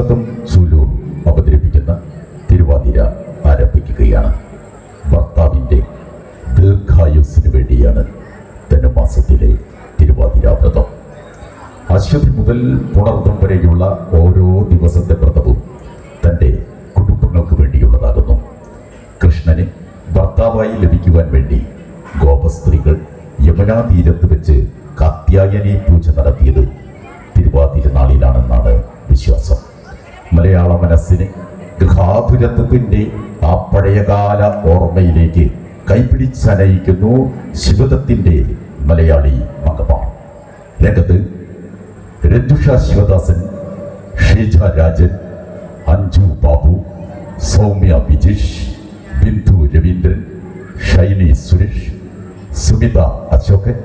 അശ്വതം സൂലൂർ അവതരിപ്പിക്കുന്ന തിരുവാതിര ആരംഭിക്കുകയാണ്. ഭർത്താവിന്റെ ദീർഘായുസ്സിന് വേണ്ടിയാണ് ധനുമാസത്തിലെ തിരുവാതിര വ്രതം. അശ്വതി മുതൽ പുണർദം വരെയുള്ള ഓരോ ദിവസത്തെ വ്രതവും തന്റെ കുടുംബങ്ങൾക്ക് വേണ്ടിയുള്ളതാകുന്നു. കൃഷ്ണന് ഭർത്താവായി ലഭിക്കുവാൻ വേണ്ടി ഗോപസ്ത്രീകൾ യമുനാ തീരത്ത് വെച്ച് കാത്യായനി പൂജ നടത്തിയത് തിരുവാതിരനാളിലാണെന്നാണ് മനസ്സിന് ഗൃഹാതുരത്വത്തിന്റെ ആ പഴയകാല ഓർമ്മയിലേക്ക് കൈപിടിച്ചനയിക്കുന്നു ശിവദത്തിന്റെ മലയാളി മകമാണ് രംഗത്ത് രഞ്ജുഷ ശിവദാസൻ ഷീജ രാജൻ അഞ്ജു ബാബു സൗമ്യ വിജീഷ് ബിന്ദു രവീന്ദ്രൻ ഷൈനി സുരേഷ് സുമിത അശോകൻ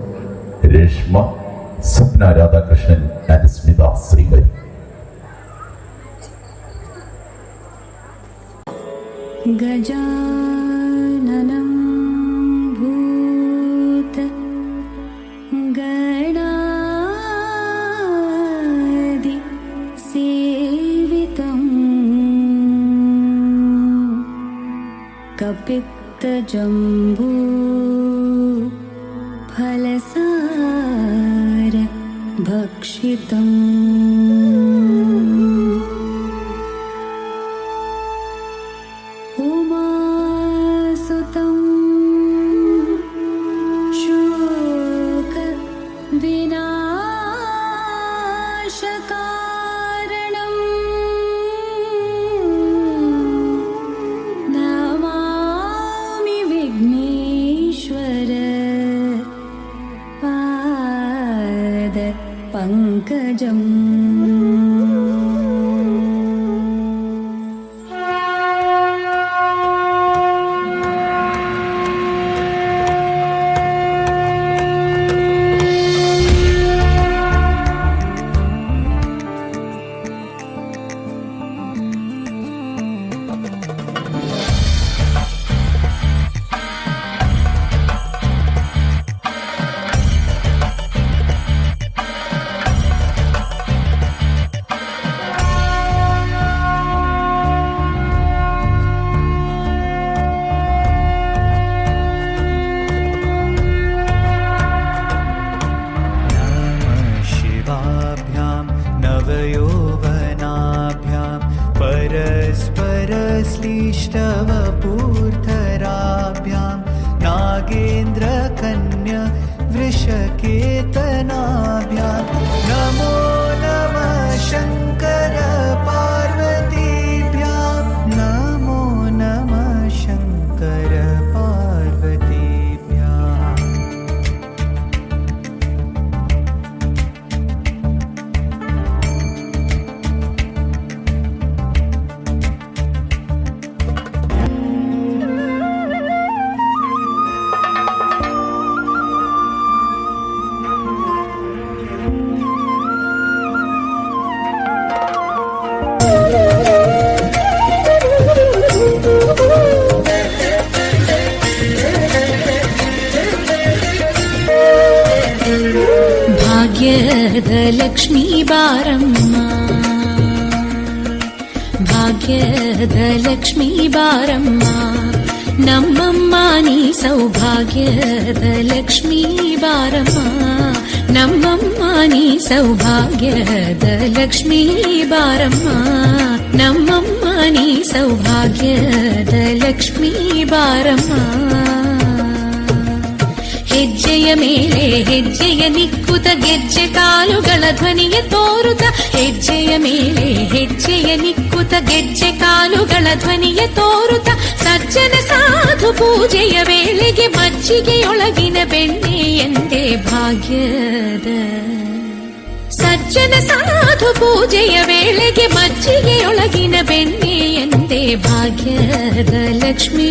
രേഷ്മ സ്വപ്ന രാധാകൃഷ്ണൻ ആൻഡ് സ്മിത ശ്രീഹരി. गजा వరదలక్ష్మీ బారమ్మ భాగ్యదలక్ష్మీ బారమ్మ నమ్మమ్మ నీ సౌభాగ్యదలక్ష్మీ బారమ్మ నమ్మమ్మ నీ సౌభాగ్యదలక్ష్మీ బారమ్మ నమ్మమ్మ నీ సౌభాగ్యదలక్ష్మీ బారమ్మ ಹೆಜ್ಜೆಯ ಮೇಲೆ ಹೆಜ್ಜೆಯ ನಿಕ್ಕುತ ಗೆಜ್ಜೆ ಕಾಲುಗಳ ಧ್ವನಿಯ ತೋರುತ ಹೆಜ್ಜೆಯ ಮೇಲೆ ಹೆಜ್ಜೆಯ ನಿಕ್ಕುತ ಗೆಜ್ಜೆ ಕಾಲುಗಳ ಧ್ವನಿಯ ತೋರುತ ಸಜ್ಜನ ಸಾಧು ಪೂಜೆಯ ವೇಳೆಗೆ ಮಜ್ಜಿಗೆಯೊಳಗಿನ ಬೆಣ್ಣೆ ಎಂದೇ ಭಾಗ್ಯದ ಸಜ್ಜನ ಸಾಧು ಪೂಜೆಯ ವೇಳೆಗೆ ಮಜ್ಜಿಗೆಯೊಳಗಿನ ಬೆಣ್ಣೆ ಎಂದೇ ಭಾಗ್ಯದ ಲಕ್ಷ್ಮೀ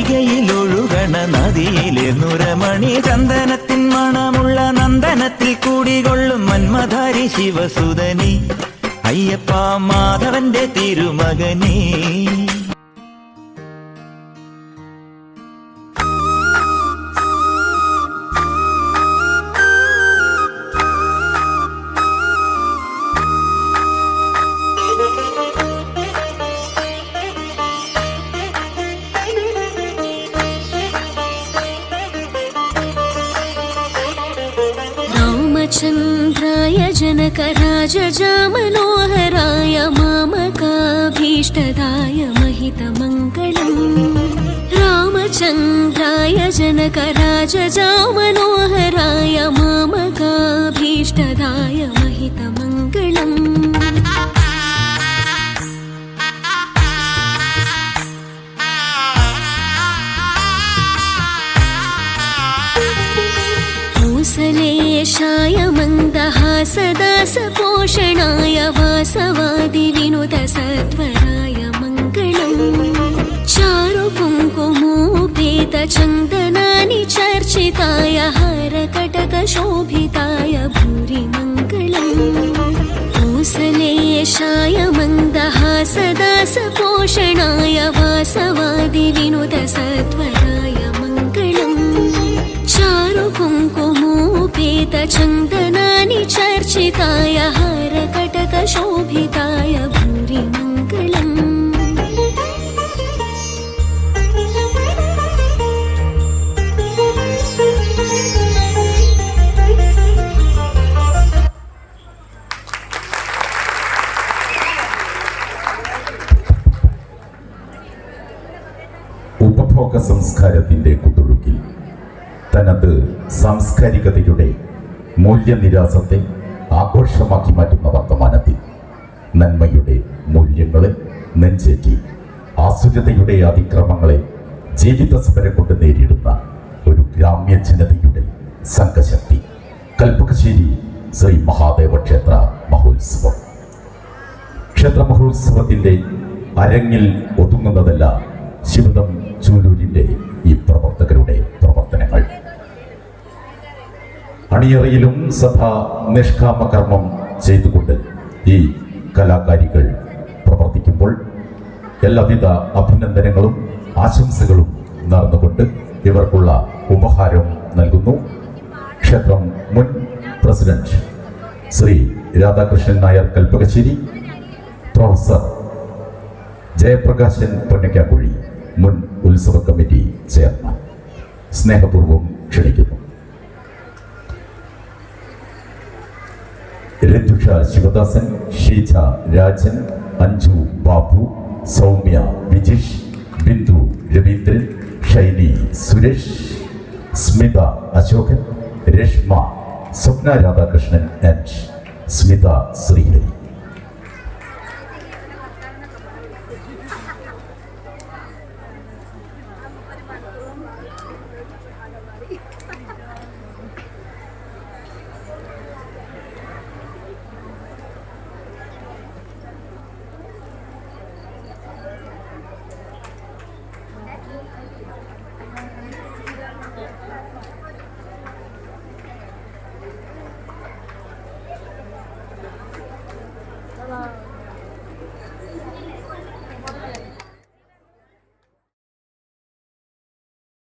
വനികയിലൊഴുകണ നദിയിലെ നുരമണി ചന്ദനത്തിൻ മണമുള്ള നന്ദനത്തിൽ കൂടികൊള്ളും മന്മധാരി ശിവസുതനി അയ്യപ്പ മാധവന്റെ തിരുമകനേ. चङ््राय जनकरा च मनोहराय मामगा महितमङ्गलम्। रामचन्द्राय जनकरा च मनोहराय मामगा महितमङ्गलम्। सदास पोषणाय वासवादि विनुद सत्वराय मङ्गलम्। चारु कुङ्कुमोपेत चन्दनानि चर्चिताय हरकटकशोभिताय भूरि मङ्गलम्। कुसलेशाय मन्दः सदा सपोषणाय वासवादि विनुद सत्वराय मङ्गलम्। चारु कुङ्कुमोपेत चन्दन चर्चिताय हरकटकशोभिताय भूरि मङ्गलम् ഉപഭോഗ സംസ്കാരത്തിന്റെ കുത്തൊഴുക്കിൽ തനത് സാംസ്കാരികതയുടെ മൂല്യനിരാസത്തെ ആഘോഷമാക്കി മാറ്റുന്ന വർത്തമാനത്തിൽ നന്മയുടെ മൂല്യങ്ങളെ നെഞ്ചേറ്റി ആസുരതയുടെ അതിക്രമങ്ങളെ ജീവിത സമരം കൊണ്ട് നേരിടുന്ന ഒരു ഗ്രാമ്യ ജനതയുടെ സംഘശക്തി. കൽപ്പകശ്ശേരി ശ്രീ മഹാദേവ ക്ഷേത്ര മഹോത്സവം. ക്ഷേത്ര മഹോത്സവത്തിന്റെ അരങ്ങിൽ ഒതുങ്ങുന്നതല്ല ശിവദം ചൂലൂരിന്റെ ഈ പ്രവർത്തകരുടെ അണിയറയിലും സഭ നിഷ്കാമ കർമ്മം ചെയ്തുകൊണ്ട് ഈ കലാകാരികൾ പ്രവർത്തിക്കുമ്പോൾ എല്ലാവിധ അഭിനന്ദനങ്ങളും ആശംസകളും നടന്നുകൊണ്ട് ഇവർക്കുള്ള ഉപഹാരം നൽകുന്നു. ക്ഷേത്രം മുൻ പ്രസിഡന്റ് ശ്രീ രാധാകൃഷ്ണൻ നായർ കൽപ്പകശ്ശേരി പ്രൊഫസർ ജയപ്രകാശൻ പൊന്നക്കാക്കുഴി മുൻ ഉത്സവ കമ്മിറ്റി ചെയർമാൻ. സ്നേഹപൂർവം ക്ഷണിക്കുന്നു. രഞ്ജുഷ ശിവദാസൻ ഷീജ രാജൻ അഞ്ജു ബാബു സൗമ്യ വിജിഷ് ബിന്ദു രവീന്ദ്രൻ ഷൈനി സുരേഷ് സ്മിത അശോകൻ രശ്മ സ്വപ്ന രാധാകൃഷ്ണൻ ആൻഡ് സ്മിത ശ്രീഹരി